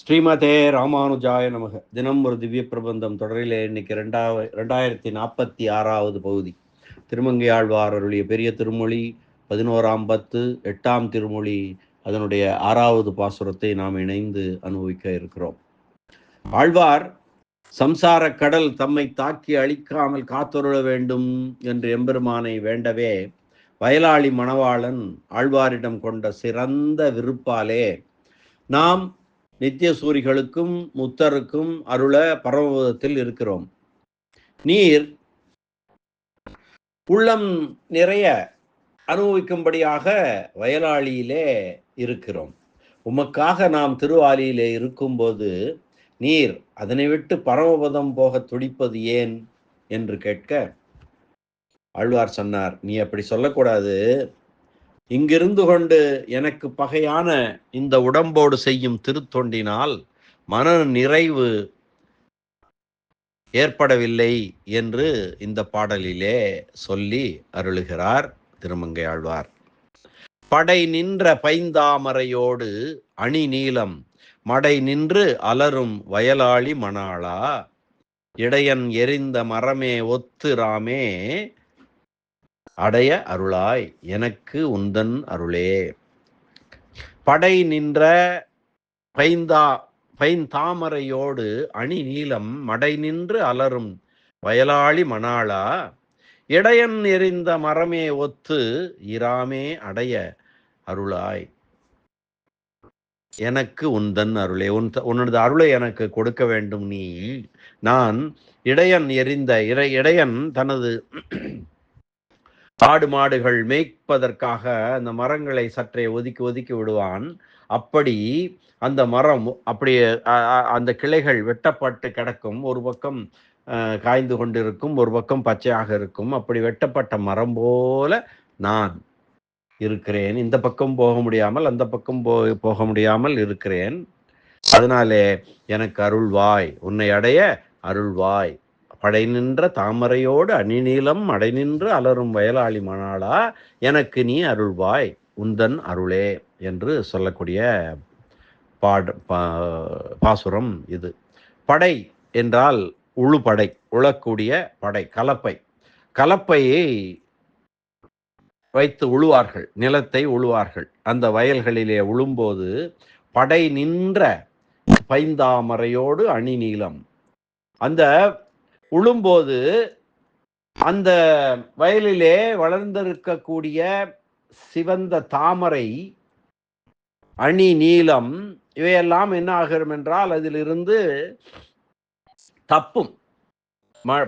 ஸ்ரீமதே ராமானுஜாய நமக. தினம் ஒரு திவ்ய பிரபந்தம் தொடரில் இன்னைக்கு ரெண்டாவது ரெண்டாயிரத்தி நாற்பத்தி ஆறாவது பகுதி. திருமங்கை ஆழ்வார் அருளிய பெரிய திருமொழி பதினோராம் பத்து எட்டாம் திருமொழி அதனுடைய ஆறாவது பாசுரத்தை நாம் இணைந்து அனுபவிக்க இருக்கிறோம். ஆழ்வார் சம்சார கடல் தம்மை தாக்கி அழிக்காமல் காத்தொருள வேண்டும் என்று எம்பெருமானை வேண்டவே வயலாளி மணவாளன் ஆழ்வாரிடம் கொண்ட சிறந்த விருப்பாலே நாம் நித்திய சூரிகளுக்கும் முத்தருக்கும் அருள பரமபதத்தில் இருக்கிறோம். நீர் உள்ளம் நிறைய அனுபவிக்கும்படியாக வயலாளியிலே இருக்கிறோம். உமக்காக நாம் திருவாலியிலே இருக்கும்போது நீர் அதனை விட்டு பரமபதம் போக துடிப்பது ஏன்? என்று கேட்க ஆழ்வார் சொன்னார் நீ அப்படி சொல்லக்கூடாது. இங்கிருந்து கொண்டு எனக்கு பகையான இந்த உடம்போடு செய்யும் திருத்தொண்டினால் மன நிறைவு ஏற்படவில்லை என்று இந்த பாடலிலே சொல்லி அருளுகிறார் திருமங்கை ஆழ்வார். படை நின்ற பைந்தாமரையோடு அணி நீளம் மடை நின்று அலரும் வயலாளி மணாளா இடையன் எரிந்த மரமே ஒத்து ராமே அடைய அருளாய் எனக்கு உந்தன் அருளே. படை நின்ற பைந்தா பைந்தாமரையோடு அணி நீளம் மடை நின்று அலரும் வயலாளி மணாளா. இடையன் எரிந்த மரமே ஒத்து இராமே அடைய அருளாய். எனக்கு உந்தன் அருளே. உன் உன்னது அருளை எனக்கு கொடுக்க வேண்டும் நீ. நான் இடையன் எரிந்த இறை இடையன் தனது ஆடு மாடுகள் மேய்ப்பதற்காக அந்த மரங்களை சற்றே ஒதுக்கி ஒதுக்கி விடுவான். அப்படி அந்த மரம் அப்படி அந்த கிளைகள் வெட்டப்பட்டு கிடக்கும். ஒரு பக்கம் காய்ந்து கொண்டிருக்கும் ஒரு பக்கம் பச்சையாக இருக்கும். அப்படி வெட்டப்பட்ட மரம் போல நான் இருக்கிறேன். இந்த பக்கம் போக முடியாமல் அந்த பக்கம் போ போக முடியாமல் இருக்கிறேன். அதனாலே எனக்கு அருள்வாய். உன்னை அடைய அருள்வாய். படை நின்ற தாமரையோடு அணிநீளம் அடை நின்று அலரும் வயலாளி மணாளா எனக்கு நீ அருள்வாய் உந்தன் அருளே என்று சொல்லக்கூடிய பாட பாசுரம் இது. படை என்றால் உழுபடை உழக்கூடிய படை கலப்பை. கலப்பையை வைத்து உழுவார்கள் நிலத்தை உழுவார்கள். அந்த வயல்களிலே உழும்போது படை நின்ற பைந்தாமரையோடு அணி நீளம். அந்த உழும்போது அந்த வயலிலே வளர்ந்திருக்கக்கூடிய சிவந்த தாமரை அணி நீளம் இவையெல்லாம் என்ன ஆகும் என்றால் அதிலிருந்து தப்பும்.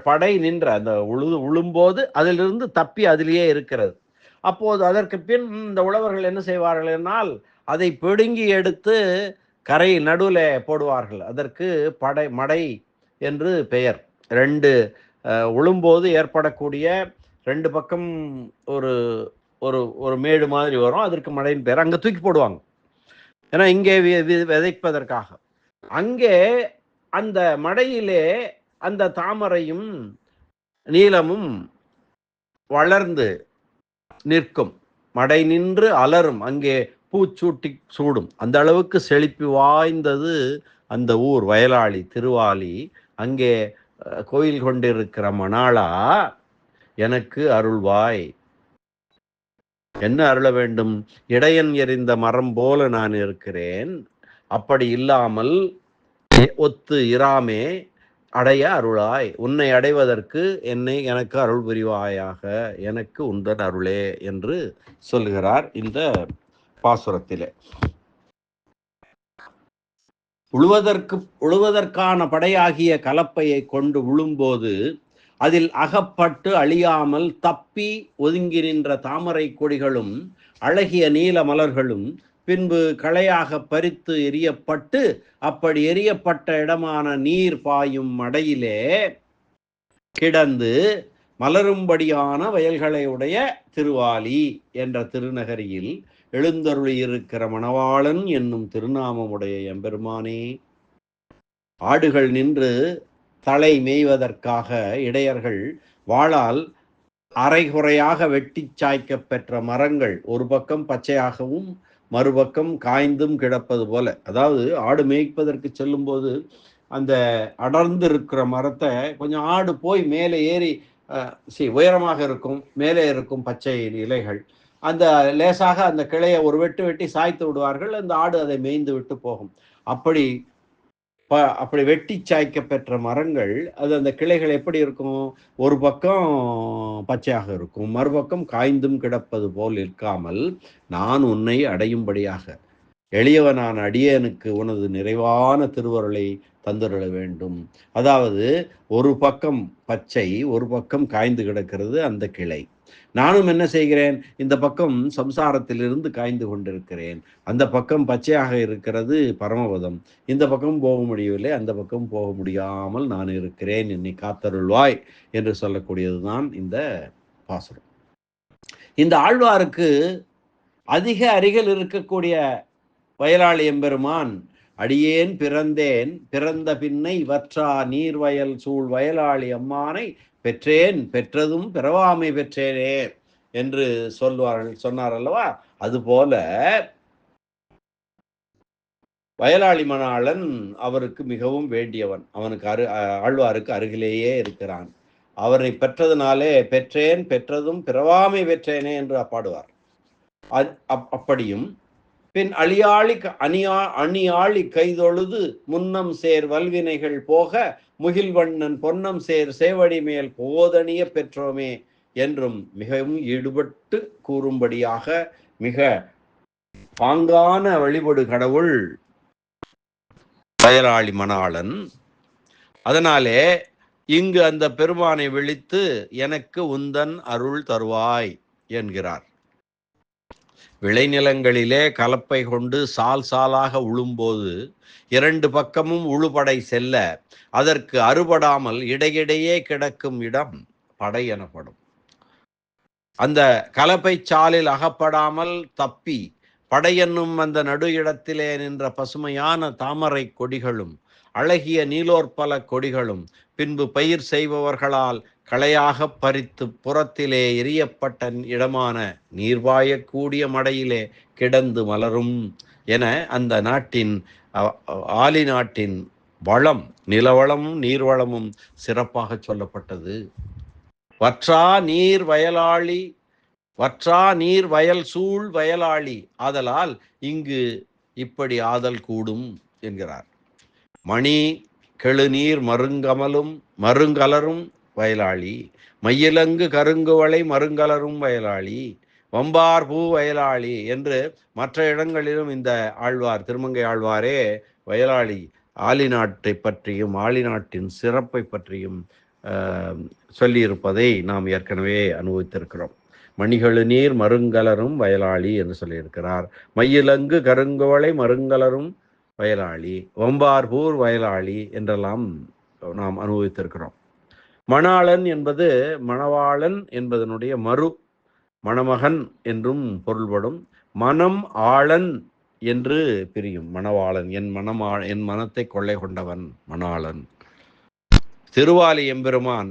படை நின்ற அந்த உழுது உழும்போது அதிலிருந்து தப்பி அதிலேயே இருக்கிறது. அப்போது அதற்கு பின் இந்த உழவர்கள் என்ன செய்வார்கள் என்றால் அதை பிடுங்கி எடுத்து கரை நடுவில் போடுவார்கள். அதற்கு படை மடை என்று பெயர். ரெண்டு உழும்போது ஏற்படக்கூடிய ரெண்டு பக்கம் ஒரு ஒரு ஒரு மேடு மாதிரி வரும். அதற்கு மழையின் பேர். அங்கே தூக்கி போடுவாங்க. ஏன்னா இங்கே விதைப்பதற்காக. அங்கே அந்த மடையிலே அந்த தாமரையும் நீளமும் வளர்ந்து நிற்கும். மடை நின்று அலரும். அங்கே பூச்சூட்டி சூடும். அந்த அளவுக்கு செழிப்பு வாய்ந்தது அந்த ஊர். வயலாளி திருவாலி அங்கே கோயில் கொண்டிருக்கிற மணாளா எனக்கு அருள்வாய். என்ன அருள வேண்டும்? இடையன் எறிந்த மரம் போல நான் இருக்கிறேன். அப்படி இல்லாமல் ஒத்து இராமே அடைய அருளாய். உன்னை அடைவதற்கு என்னை எனக்கு அருள் புரிவாயாக. எனக்கு உந்தன் அருளே என்று சொல்லுகிறார் இந்த பாசுரத்திலே. உழுவதற்கு உழுவதற்கான படையாகிய கலப்பையை கொண்டு உழும்போது அதில் அகப்பட்டு அழியாமல் தப்பி ஒதுங்கி நின்ற தாமரை கொடிகளும் அழகிய நீல மலர்களும் பின்பு களையாக பறித்து எரியப்பட்டு அப்படி எரியப்பட்ட இடமான நீர் பாயும் மடையிலே கிடந்து மலரும்படியான வயல்களை உடைய திருவாலி என்ற திருநகரியில் எழுந்தருளியிருக்கிற மணவாளன் என்னும் திருநாமமுடைய எம்பெருமானே ஆடுகள் நின்று தலை மேய்வதற்காக இடையர்கள் வாழால் அரைகுறையாக வெட்டி சாய்க்க பெற்ற மரங்கள் ஒரு பக்கம் பச்சையாகவும் மறுபக்கம் காய்ந்தும் கிடப்பது போல. அதாவது ஆடு மேய்ப்பதற்கு செல்லும்போது அந்த அடர்ந்து இருக்கிற மரத்தை கொஞ்சம் ஆடு போய் மேலே ஏறி சி உயரமாக இருக்கும் மேலே இருக்கும் பச்சை இலைகள். அந்த லேசாக அந்த கிளையை ஒரு வெட்டு வெட்டி சாய்த்து விடுவார்கள் அந்த ஆடு அதை மேய்ந்து விட்டு போகும். அப்படி ப அப்படி வெட்டி சாய்க்க பெற்ற மரங்கள் அது அந்த கிளைகள் எப்படி இருக்கும்? ஒரு பக்கம் பச்சையாக இருக்கும் மறுபக்கம் காய்ந்தும் கிடப்பது போல் இருக்காமல் நான் உன்னை அடையும்படியாக. எளியவனான அடியேனுக்கு உனது நிறைவான திருவருளை தந்துருள வேண்டும். அதாவது ஒரு பக்கம் பச்சை ஒரு பக்கம் காய்ந்து கிடக்கிறது அந்த கிளை. நானும் என்ன செய்கிறேன்? இந்த பக்கம் சம்சாரத்திலிருந்து காய்ந்து கொண்டிருக்கிறேன். அந்த பக்கம் பச்சையாக இருக்கிறது பரமபதம். இந்த பக்கம் போக முடியவில்லை அந்த பக்கம் போக முடியாமல் நான் இருக்கிறேன். என்னை காத்தருள்வாய் என்று சொல்லக்கூடியதுதான் இந்த பாசுரம். இந்த ஆழ்வாருக்கு அதிக அருகில் இருக்கக்கூடிய வயலாளி எம்பெருமான் அடியேன் பிறந்தேன் பிறந்த பின்னை இவற்றா நீர்வயல் சூழ் வயலாளி அம்மானை பெற்றேன் பெற்றதும் பிறவாமை பெற்றேனே என்று சொல்வார்கள் சொன்னார் அல்லவா? அதுபோல வயலாளி மணாளன் அவருக்கு மிகவும் வேண்டியவன். அவனுக்கு அரு ஆழ்வாருக்கு அருகிலேயே இருக்கிறான். அவரை பெற்றதுனாலே பெற்றேன் பெற்றதும் பிறவாமை பெற்றேனே என்று பாடுவார். அப்- அப்படியும் பின் அழியாளி அணியா அணியாளி கைதொழுது முன்னம் சேர் வல்வினைகள் போக முகில்வண்ணன் பொன்னம் சேர் சேவடி மேல் போதனிய பெற்றோமே என்றும் மிகவும் ஈடுபட்டு கூறும்படியாக மிக பாங்கான வழிபடு கடவுள் வயலாளி மணாளன். அதனாலே இங்கு அந்த பெருமானை விழித்து எனக்கு உந்தன் அருள் தருவாய் என்கிறார். விளைநிலங்களிலே கலப்பை கொண்டு சால் சாலாக உழும்போது இரண்டு பக்கமும் உழுபடை செல்ல அதற்கு அறுபடாமல் இடையிடையே கிடக்கும் இடம் படை எனப்படும். அந்த கலப்பை சாலில் அகப்படாமல் தப்பி படையென்னும் அந்த நடு இடத்திலே நின்ற பசுமையான தாமரை கொடிகளும் அழகிய நீலோற்பல கொடிகளும் பின்பு பயிர் செய்பவர்களால் களையாக பறித்து புறத்திலே எரியப்பட்ட இடமான நீர்வாயக்கூடிய மடையிலே கிடந்து மலரும் என அந்த நாட்டின் ஆலி நாட்டின் வளம் நிலவளமும் நீர்வளமும் சிறப்பாக சொல்லப்பட்டது. வற்றா நீர் வயலாளி வற்றா நீர் வயல் சூழ் வயலாளி. ஆதலால் இங்கு இப்படி ஆதல் கூடும் என்கிறார். மணி கெழுநீர் மருங்கமலும் மருங்கலரும் வயலாளி. மையிலங்கு கருங்குவளை மருங்கலரும் வயலாளி. வம்பார் பூ வயலாளி என்று மற்ற இடங்களிலும் இந்த ஆழ்வார் திருமங்கை ஆழ்வாரே வயலாளி. ஆலி நாட்டை பற்றியும் ஆலி நாட்டின் சிறப்பை பற்றியும் சொல்லியிருப்பதை நாம் ஏற்கனவே அனுபவித்திருக்கிறோம். மணிகளு நீர் மருங்கலரும் வயலாளி என்று சொல்லியிருக்கிறார். மயிலங்கு கருங்குவளை மருங்கலரும் வயலாளி வம்பார்பூர் வயலாளி என்றெல்லாம் நாம் அனுபவித்திருக்கிறோம். மணாளன் என்பது மணவாளன் என்பதனுடைய மறு மணமகன் என்றும் பொருள்படும். மனம் ஆளன் என்று பிரியும். மணவாளன் என் மனமா என் மனத்தை கொள்ளை கொண்டவன் மணாளன். திருவாலி எம்பெருமான்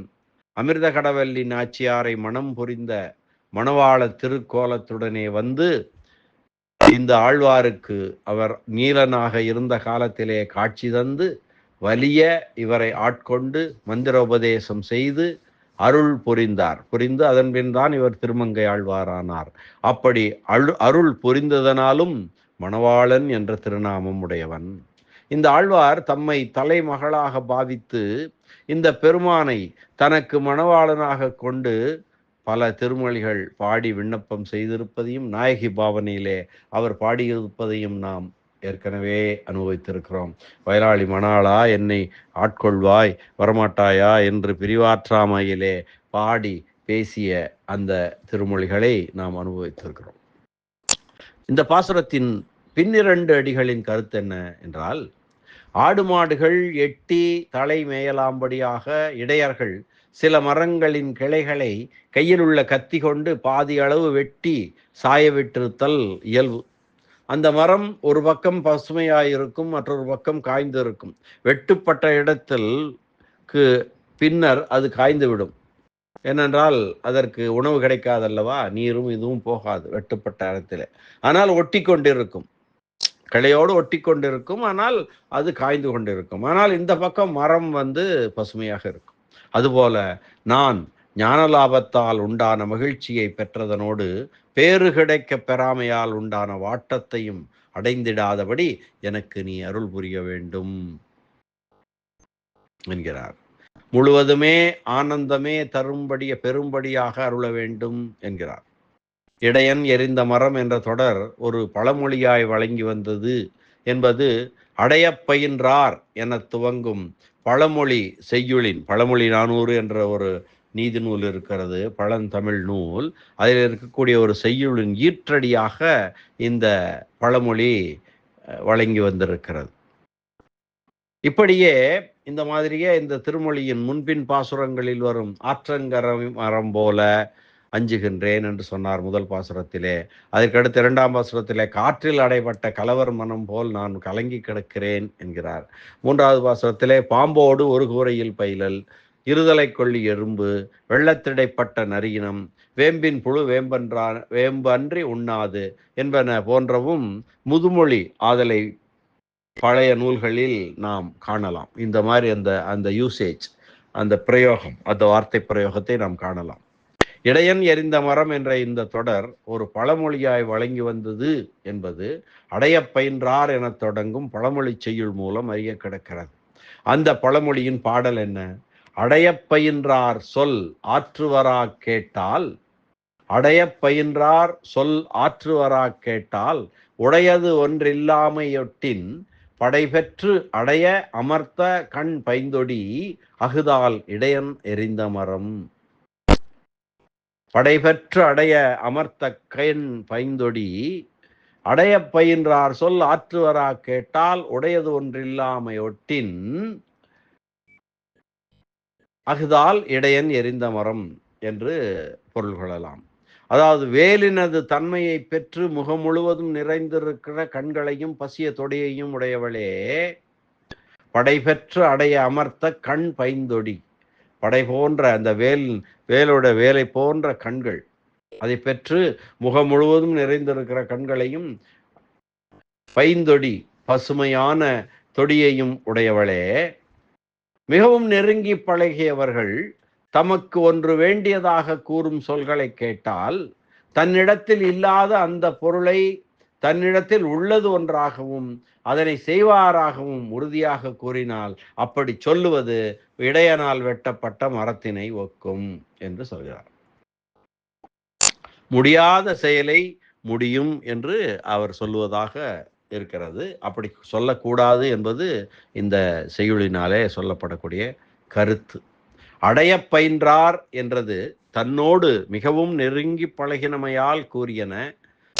அமிர்த கடவல்லி நாச்சியாரை மனம் புரிந்த மணவாள திருக்கோலத்துடனே வந்து இந்த ஆழ்வாருக்கு அவர் நீலனாக இருந்த காலத்திலே காட்சி தந்து வலிய இவரை ஆட்கொண்டு மந்திரோபதேசம் செய்து அருள் புரிந்தார். புரிந்து அதன்பின் தான் இவர் திருமங்கை ஆழ்வாரானார். அப்படி அழு அருள் புரிந்ததனாலும் மணவாளன் என்ற திருநாமம் உடையவன். இந்த ஆழ்வார் தம்மை தலைமகளாக பாவித்து இந்த பெருமானை தனக்கு மணவாளனாக கொண்டு பல திருமொழிகள் பாடி விண்ணப்பம் செய்திருப்பதையும் நாயகி பாவனையிலே அவர் பாடியிருப்பதையும் நாம் ஏற்கனவே அனுபவித்திருக்கிறோம். வயலாளி மணாளா என்னை ஆட்கொள்வாய் வரமாட்டாயா? என்று பிரிவாற்றாமையிலே பாடி பேசிய அந்த திருமொழிகளை நாம் அனுபவித்திருக்கிறோம். இந்த பாசுரத்தின் பின்னிரண்டு அடிகளின் கருத்து என்ன என்றால் ஆடு மாடுகள் எட்டி தலை மேயலாம்படியாக இடையர்கள் சில மரங்களின் கிளைகளை கையில் உள்ள கத்தி கொண்டு பாதி அளவு வெட்டி சாய விட்டிருத்தல் இயல்பு. அந்த மரம் ஒரு பக்கம் பசுமையாயிருக்கும் மற்றொரு பக்கம் காய்ந்திருக்கும். வெட்டுப்பட்ட இடத்தில் பின்னர் அது காய்ந்துவிடும். ஏனென்றால் அதற்கு உணவு கிடைக்காதல்லவா? நீரும் இதுவும் போகாது வெட்டுப்பட்ட இடத்துல. ஆனால் ஒட்டி கொண்டிருக்கும் கிளையோடு ஒட்டி கொண்டிருக்கும் ஆனால் அது காய்ந்து கொண்டிருக்கும். ஆனால் இந்த பக்கம் மரம் வந்து பசுமையாக இருக்கும். அதுபோல நான் ஞான லாபத்தால் உண்டான மகிழ்ச்சியை பெற்றதனோடு பேறு கிடைக்க பெறாமையால் உண்டான வாட்டத்தையும் அடைந்திடாதபடி எனக்கு நீ அருள் புரிய வேண்டும் என்கிறார். முழுவதுமே ஆனந்தமே தரும்படிய பெரும்படியாக அருள வேண்டும் என்கிறார். இடையன் எரிந்த மரம் என்ற தொடர் ஒரு பழமொழியாய் வழங்கி வந்தது என்பது அடையப்பயின்றார் என துவங்கும் பழமொழி செய்யுளின் பழமொழி நானூறு என்ற ஒரு நீதி நூல் இருக்கிறது பழந்தமிழ் நூல். அதில் இருக்கக்கூடிய ஒரு செய்யுளின் ஈற்றடியாக இந்த பழமொழி அஹ், வழங்கி வந்திருக்கிறது. இப்படியே இந்த மாதிரியே இந்த திருமொழியின் முன்பின் பாசுரங்களில் வரும் ஆற்றங்கரம் மரம் போல அஞ்சுகின்றேன் என்று சொன்னார் முதல் பாசுரத்திலே. அதற்கடுத்து இரண்டாம் பாசுரத்திலே காற்றில் அடைபட்ட கலவர் மனம் போல் நான் கலங்கி கிடக்கிறேன் என்கிறார். மூன்றாவது பாசுரத்திலே பாம்போடு ஒரு கூரையில் பயிலல் இருதலை கொள்ளி எறும்பு வெள்ளத்திடைப்பட்ட நரியினம் வேம்பின் புழு வேம்பன்றான் வேம்பன்றி உண்ணாது என்பன போன்றவும் முதுமொழி ஆதலை பழைய நூல்களில் நாம் காணலாம். இந்த மாதிரி அந்த அந்த யூசேஜ் அந்த பிரயோகம் அந்த வார்த்தை பிரயோகத்தை நாம் காணலாம். இடையன் எரிந்த மரம் என்ற இந்த தொடர் ஒரு பழமொழியாய் வழங்கி வந்தது என்பது அடையப்பயின்றார் எனத் தொடங்கும் பழமொழி செய்யுள் மூலம் அறிய கிடக்கிறது. அந்த பழமொழியின் பாடல் என்ன? அடையப்பயின்றார் சொல் ஆற்றுவரா கேட்டால் அடையப்பயின்றார் சொல் ஆற்றுவரா கேட்டால் உடையது ஒன்றில்லாமையொட்டின் படைபெற்று அடைய அமர்த்த கண் பைந்தொடி அகுதால் இடையன் எரிந்த மரம். படைபெற்று அடைய அமர்த்த கண் பைந்தொடி அடைய பயின்றார் சொல் ஆற்றுவரா கேட்டால் உடையது ஒன்றில்லாமையொட்டின் அகுதால் இடையன் எரிந்த மரம் என்று பொருள் கொள்ளலாம். அதாவது வேலினது தன்மையை பெற்று முகம் முழுவதும் நிறைந்திருக்கிற கண்களையும் பசிய தொடையையும் உடையவளே படைபெற்று அடைய அமர்த்த கண் பைந்தொடி. படை போன்ற அந்த வேல் வேலோட வேலை போன்ற கண்கள். அதை பெற்று முகம் முழுவதும் நிறைந்திருக்கிற கண்களையும் பைந்தொடி பசுமையான தொடியையும் உடையவளே. மிகவும் நெருங்கி பழகியவர்கள் தமக்கு ஒன்று வேண்டியதாக கூறும் சொல்களை கேட்டால் தன்னிடத்தில் இல்லாத அந்த பொருளை தன்னிடத்தில் உள்ளது ஒன்றாகவும் அதனை செய்வாராகவும் உறுதியாக கூறினால் அப்படி சொல்லுவது இடையனால் வெட்டப்பட்ட மரத்தினை ஒக்கும் என்று சொல்கிறார். முடியாத செயலை முடியும் என்று அவர் சொல்லுவதாக இருக்கிறது. அப்படி சொல்லக்கூடாது என்பது இந்த செய்யுளினாலே சொல்லப்படக்கூடிய கருத்து. அடைய பயின்றார் என்றது தன்னோடு மிகவும் நெருங்கி பழகினமையால் கூறியன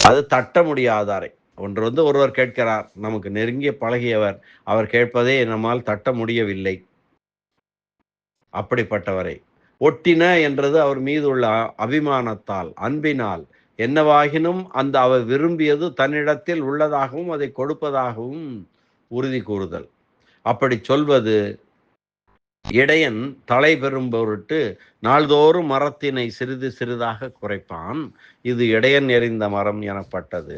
அது தட்ட முடியாதாரை. ஒன்று வந்து ஒருவர் கேட்கிறார் நமக்கு நெருங்கிய பழகியவர் அவர் கேட்பதே நம்மால் தட்ட முடியவில்லை. அப்படிப்பட்டவரை. ஒட்டின என்றது அவர் மீது உள்ள அபிமானத்தால் அன்பினால் என்னவாகினும் அந்த அவர் விரும்பியது தன்னிடத்தில் உள்ளதாகவும் அதை கொடுப்பதாகவும் உறுதி கூறுதல். அப்படி சொல்வது இடையன் தலை பெறும் பொருட்டு நாள்தோறும் மரத்தினை சிறிது சிறிதாக குறைப்பான். இது இடையன் எறிந்த மரம் எனப்பட்டது.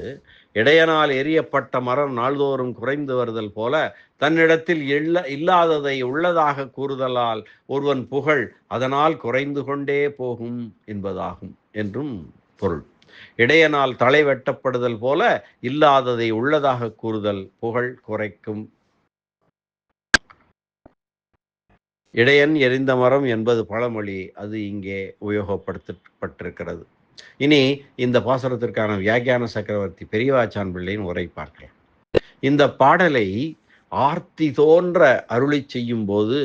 இடையனால் எரியப்பட்ட மரம் நாள்தோறும் குறைந்து வருதல் போல தன்னிடத்தில் இல்ல இல்லாததை உள்ளதாக கூறுதலால் ஒருவன் புகழ் அதனால் குறைந்து கொண்டே போகும் என்பதாகும் என்றும் பொருள். இடையனால் தலை வெட்டப்படுதல் போல இல்லாததை உள்ளதாக கூறுதல் புகழ் குறைக்கும் இடையன் எரிந்த மரம் என்பது பழமொழி அது இங்கே உபயோகப்படுத்தப்பட்டிருக்கிறது. இனி இந்த பாசுரத்திற்கான வியாக்கியான சக்கரவர்த்தி பெரியவாச்சான் பிள்ளையின் உரை பார்க்கலாம். இந்த பாடலை ஆர்த்தி தோன்ற அருளி செய்யும் போது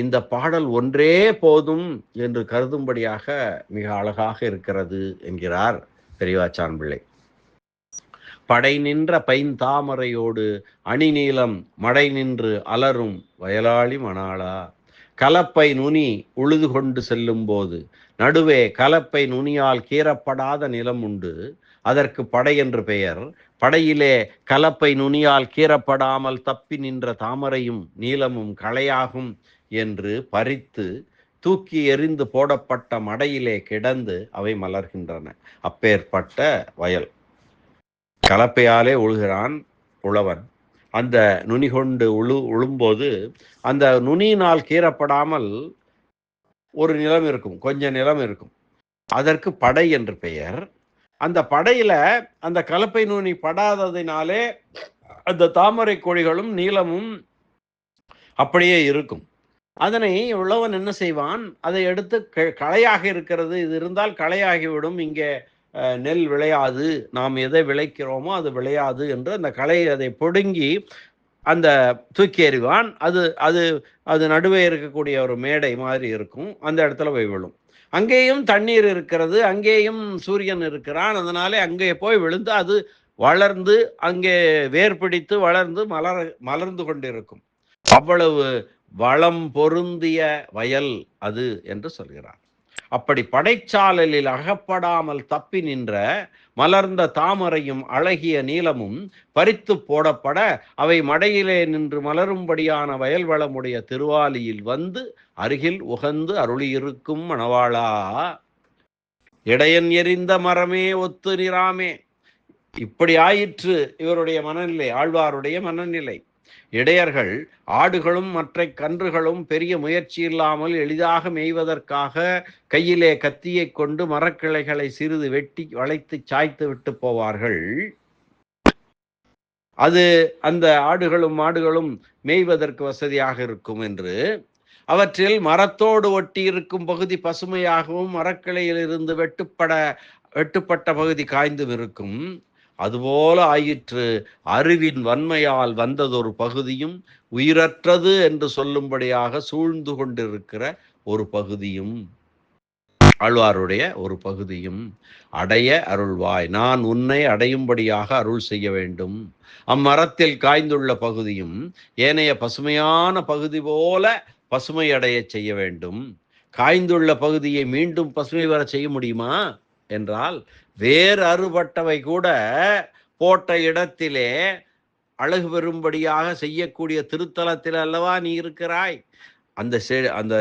இந்த பாடல் ஒன்றே போதும் என்று கருதும்படியாக மிக அழகாக இருக்கிறது என்கிறார் பெரியவாச்சான் பிள்ளை. படை நின்ற பைந்தாமரையோடு அணிநீலம் மடை நின்று அலரும் வயலாளி மணாளா கலப்பை நுனி உழுது கொண்டு செல்லும்போது நடுவே கலப்பை நுனியால் கீறப்படாத நிலம் உண்டு. அதற்கு படை என்று பெயர். படையிலே கலப்பை நுனியால் கீறப்படாமல் தப்பி நின்ற தாமரையும் நீளமும் களையாகும் என்று பறித்து தூக்கி எறிந்து போடப்பட்ட மடையிலே கிடந்து அவை மலர்கின்றன. அப்பேற்பட்ட வயல். கலப்பையாலே உழுகிறான் உழவன். அந்த நுனி கொண்டு உழு உழும்போது அந்த நுனியினால் கீறப்படாமல் ஒரு நிலம் இருக்கும் கொஞ்ச நிலம் இருக்கும். அதற்கு படை என்று பெயர். அந்த படையில அந்த கலப்பை நுனி படாததினாலே அந்த தாமரை கோழிகளும் நீளமும் அப்படியே இருக்கும். அதனை உழவன் என்ன செய்வான்? அதை எடுத்து க- களையாக இருக்கிறது. இது இருந்தால் களையாகிவிடும். இங்கே நெல் விளையாது. நாம் எதை விளைக்கிறோமோ அது விளையாது என்று அந்த களை அதை பிடுங்கி அந்த தூக்கி எறிவான். அது அது அது நடுவே இருக்கக்கூடிய ஒரு மேடை மாதிரி இருக்கும். அந்த இடத்துல போய் விழும். அங்கேயும் தண்ணீர் இருக்கிறது. அங்கேயும் சூரியன் இருக்கிறான். அதனாலே அங்கே போய் விழுந்து அது வளர்ந்து அங்கே வேர் பிடித்து வளர்ந்து மலர் மலர்ந்து கொண்டிருக்கும். அவ்வளவு வளம் பொருந்திய வயல் அது என்று சொல்கிறார். அப்படி படைச்சாலலில் அகப்படாமல் தப்பி நின்ற மலர்ந்த தாமரையும் அழகிய நீளமும் பறித்து போடப்பட அவை மடையிலே நின்று மலரும்படியான வயல்வளமுடைய திருவாலியில் வந்து அருகில் உகந்து அருளியிருக்கும் மணவாளா. இடையன் எறிந்த மரமே ஒத்து நிறாமே. இப்படி ஆயிற்று இவருடைய மனநிலை ஆழ்வாருடைய மனநிலை. இடையர்கள் ஆடுகளும் மற்ற கன்றுகளும் பெரிய முயற்சி இல்லாமல் எளிதாக மேய்வதற்காக கையிலே கத்தியை கொண்டு மரக்கிளைகளை சிறிது வெட்டி வளைத்து சாய்த்து விட்டு போவார்கள். அது அந்த ஆடுகளும் மாடுகளும் மேய்வதற்கு வசதியாக இருக்கும் என்று. அவற்றில் மரத்தோடு ஒட்டி இருக்கும் பகுதி பசுமையாகவும் மரக்கிளையில் இருந்து வெட்டுப்பட வெட்டுப்பட்ட பகுதி காய்ந்தும் இருக்கும். அதுபோல ஆயிற்று. அறிவின் வன்மையால் வந்ததொரு பகுதியும் உயிரற்றது என்று சொல்லும்படியாக சூழ்ந்து கொண்டிருக்கிற ஒரு பகுதியும். ஆழ்வாருடைய ஒரு பகுதியும். அடைய அருள்வாய். நான் உன்னை அடையும்படியாக அருள் செய்ய வேண்டும். அம்மரத்தில் காய்ந்துள்ள பகுதியும் ஏனைய பசுமையான பகுதி போல பசுமை அடைய செய்ய வேண்டும். காய்ந்துள்ள பகுதியை மீண்டும் பசுமை வர செய்ய முடியுமா? என்றால் வேறு அறுபட்டவை கூட போட்ட இடத்திலே அழகு பெறும்படியாக செய்யக்கூடிய திருத்தலத்தில் அல்லவா நீ இருக்கிறாய்? அந்த செ அந்த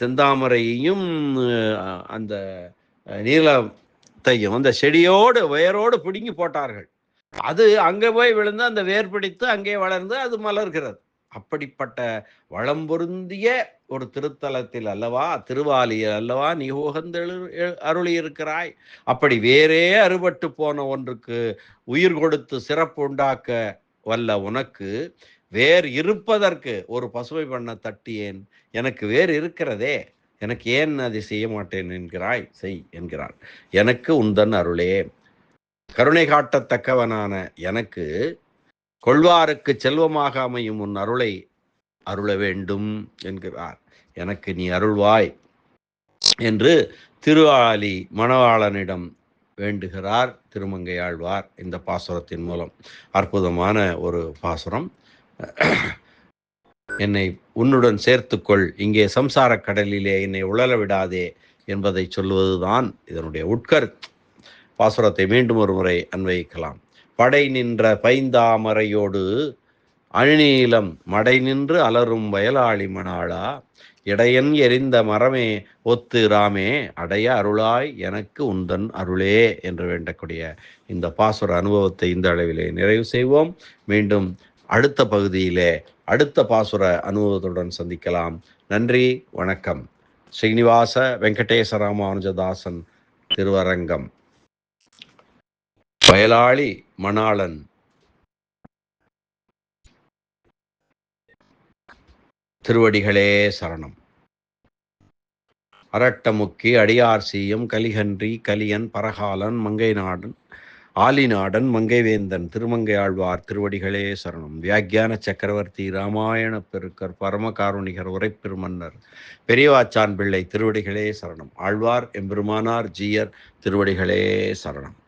செந்தாமரையையும் அந்த நீளத்தையும் அந்த செடியோடு வேரோடு பிடுங்கி போட்டார்கள். அது அங்கே போய் விழுந்து அந்த வேர் பிடித்து அங்கே வளர்ந்து அது மலர்கிறது. அப்படிப்பட்ட வளம் பொருந்திய ஒரு திருத்தலத்தில் அல்லவா? திருவாலியில் அல்லவா? நீ உகந்தெழு அருளி இருக்கிறாய் அப்படி வேறே அறுபட்டு போன ஒன்றுக்கு உயிர் கொடுத்து சிறப்பு உண்டாக்க வல்ல உனக்கு வேர் இருப்பதற்கு ஒரு பசுமை பண்ண தட்டியேன். எனக்கு வேர் இருக்கிறதே. எனக்கு ஏன் அதை செய்ய மாட்டேன் என்கிறாய்? செய் என்கிறான். எனக்கு உந்தன் அருளே. கருணை காட்டத்தக்கவனான எனக்கு கொள்வாருக்கு செல்வமாக அமையும் உன் அருளை அருள வேண்டும் என்கிறார். எனக்கு நீ அருள்வாய் என்று திருவாலி மணவாளனிடம் வேண்டுகிறார். திருமங்கையாழ்வார் இந்த பாசுரத்தின் மூலம். அற்புதமான ஒரு பாசுரம். என்னை உன்னுடன் சேர்த்துக்கொள். இங்கே சம்சாரக் கடலிலே என்னை உழல விடாதே என்பதை சொல்லுவதுதான் இதனுடைய உட்கருத்து. பாசுரத்தை மீண்டும் ஒரு முறை அன்வயிக்கலாம். படை நின்ற பைந்தாமரையோடு அணிநீலம் மடை நின்று அலரும் வயலாளி மணாளா இடையன் எரிந்த மரமே ஒத்து ராமே அடைய அருளாய் எனக்கு உந்தன் அருளே என்று வேண்டக்கூடிய இந்த பாசுர அனுபவத்தை இந்த அளவிலே நிறைவு செய்வோம். மீண்டும் அடுத்த பகுதியிலே அடுத்த பாசுர அனுபவத்துடன் சந்திக்கலாம். நன்றி வணக்கம். ஸ்ரீனிவாச வெங்கடேச ராமானுஜதாசன் திருவரங்கம். வயலாளி மணாளன். திருவடிகளே சரணம். அரட்டமுக்கி அடியார் சீயம் கலிகன்றி கலியன் பரகாலன் மங்கை நாடன் ஆலிநாடன் மங்கைவேந்தன் திருமங்கை ஆழ்வார் திருவடிகளே சரணம். வியாக்கியான சக்கரவர்த்தி ராமாயண பெருக்கர் பரமகாருணிகர் உரைப்பெருமன்னர் பெரியவாச்சான் பிள்ளை திருவடிகளே சரணம். ஆழ்வார் எம்பெருமானார் ஜீயர் திருவடிகளே சரணம்.